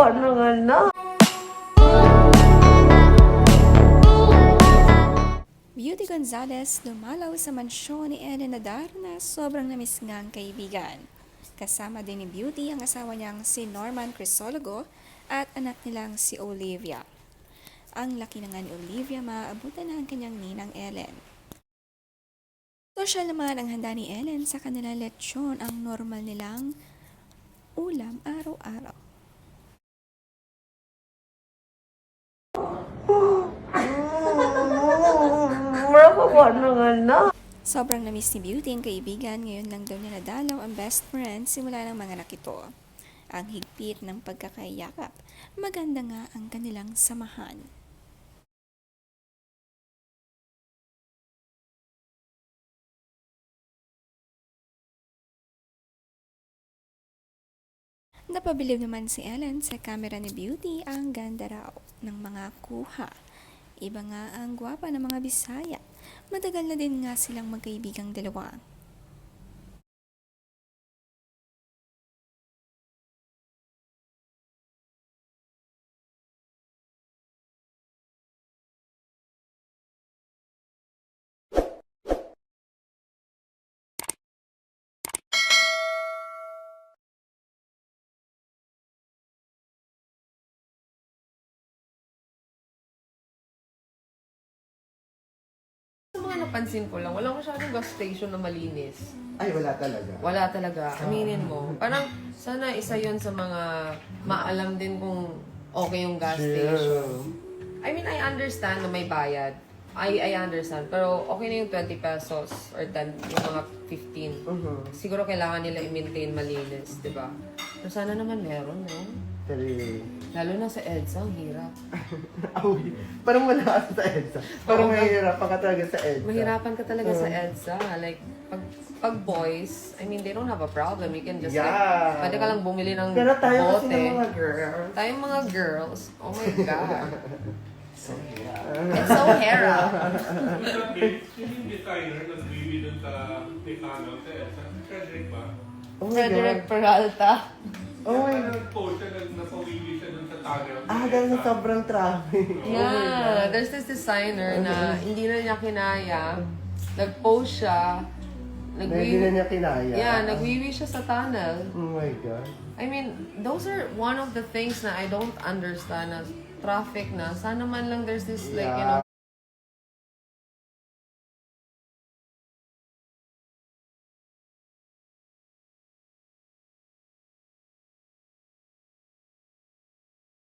Naman na. Beauty Gonzalez lumalaw sa mansyon ni Ellen Nadar na sobrang namiss nga ang kaibigan. Kasama din ni Beauty ang asawa niyang si Norman Crisologo at anak nilang si Olivia. Ang laki na nga ni Olivia maaabutan na ang kanyang ninang Ellen. Social naman ang handa ni Ellen sa kanila lechon ang normal nilang ulam araw-araw. Nakakatuwa naman na. Sobrang namiss ni Beauty ang kaibigan, ngayon lang daw niya nadalaw ang best friend simula ng mga nakito. Ang higpit ng pagkakayakap, maganda nga ang kanilang samahan. Napabilib naman si Ellen sa camera ni Beauty ang ganda raw ng mga kuha. Iba nga ang gwapa ng mga Bisaya. Matagal na din nga silang magkaibigang dalawa. Napansin ko lang, walang masyadong gas station na malinis. Ay, wala talaga. Wala talaga. Aminin mo. Parang sana isa yon sa mga maalam din kung okay yung gas station. I mean, I understand na may bayad. I I understand. Pero okay na yung 20 pesos or 10, yung mga 15. Mhm. Siguro kailangan nila i-maintain malinis, di ba? Pero sana naman meron, no? Pero, Lalo na sa EDSA, ang hirap. Awi. Parang wala ka sa EDSA. Parang Oo. mahihirapan ka talaga sa EDSA. Mahirapan ka talaga sa EDSA. Like, pag, pag boys, I mean, they don't have a problem. You can just like, Yeah. pwede ka lang bumili ng Pero tayo kasi bote. ng mga girls. Tayong mga girls, oh my God. So, yeah. It's so hera. Sino yung designer nag-vivi dun sa Tecano sa EDSA? Si Frederick ba? Oh my Frederick. Peralta. Oh my Parang God. nag-post siya, nag- napawiwi siya dun sa tunnel. Ah, dahil sa sobrang traffic. Yeah, there's this designer na hindi na niya kinaya. Nag-post siya. Na hindi na niya kinaya. Yeah, nagwiwi siya sa tunnel. Oh my God. I mean, those are one of the things na I don't understand na traffic na. Sana man lang there's this like, you know,